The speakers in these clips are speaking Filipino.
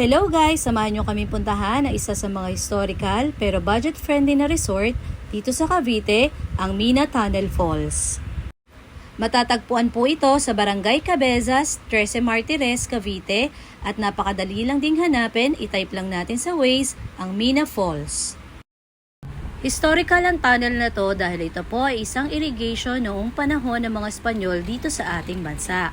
Hello guys! Samahan nyo kami puntahan na isa sa mga historical pero budget-friendly na resort dito sa Cavite, ang Mina Tunnel Falls. Matatagpuan po ito sa Barangay Cabezas, Trece Martires, Cavite at napakadali lang ding hanapin, itype lang natin sa Waze ang Mina Falls. Historical ang tunnel na to dahil ito po ay isang irrigation noong panahon ng mga Espanyol dito sa ating bansa.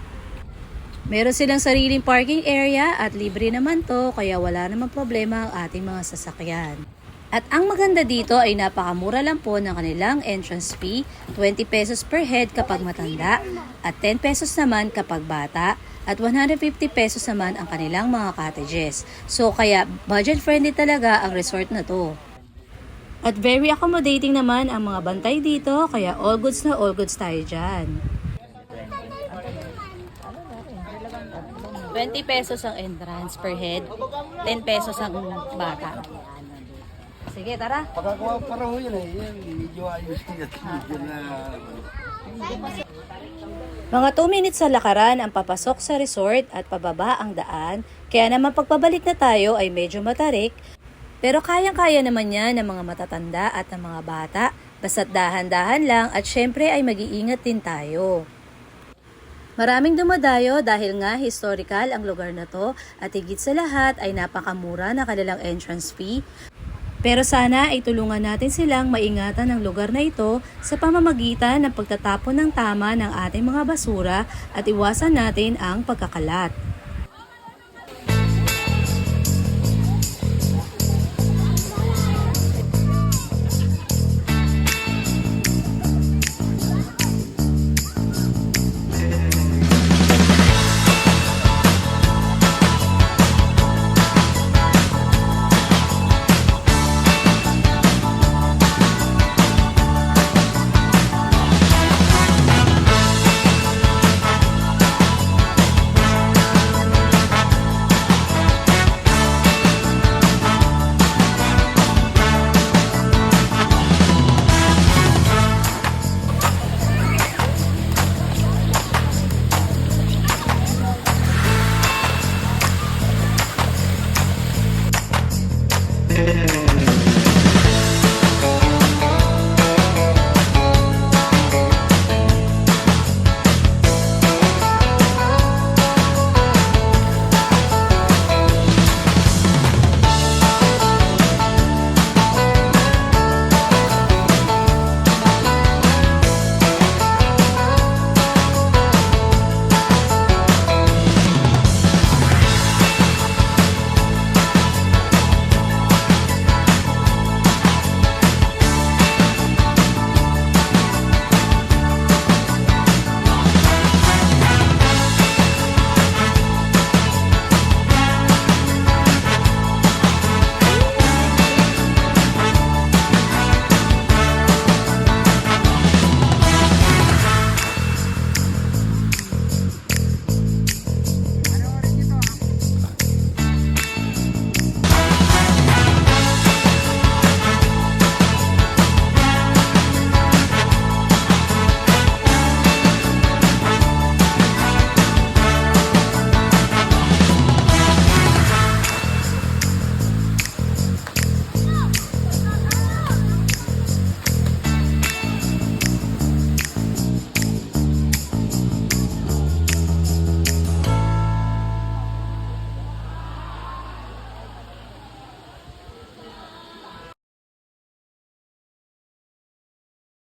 Meron silang sariling parking area at libre naman to kaya wala namang problema ang ating mga sasakyan. At ang maganda dito ay napakamura lang po ng kanilang entrance fee, 20 pesos per head kapag matanda at 10 pesos naman kapag bata at 150 pesos naman ang kanilang mga cottages. So kaya budget friendly talaga ang resort na to. At very accommodating naman ang mga bantay dito kaya all goods na all goods tayo dyan. 20 pesos ang entrance per head, 10 pesos ang bata. Sige, tara. Pagkakawa para ho yun eh. Yan, medyo ayos na... Mga 2 minutes sa lakaran ang papasok sa resort at pababa ang daan, kaya naman pagpabalik na tayo ay medyo matarik, pero kayang-kaya naman yan ng mga matatanda at ng mga bata, basta't dahan-dahan lang at syempre ay mag-iingat din tayo. Maraming dumadayo dahil nga historical ang lugar na to at higit sa lahat ay napakamura na kanilang entrance fee. Pero sana ay tulungan natin silang maingatan ang lugar na ito sa pamamagitan ng pagtatapon ng tama ng ating mga basura at iwasan natin ang pagkakalat.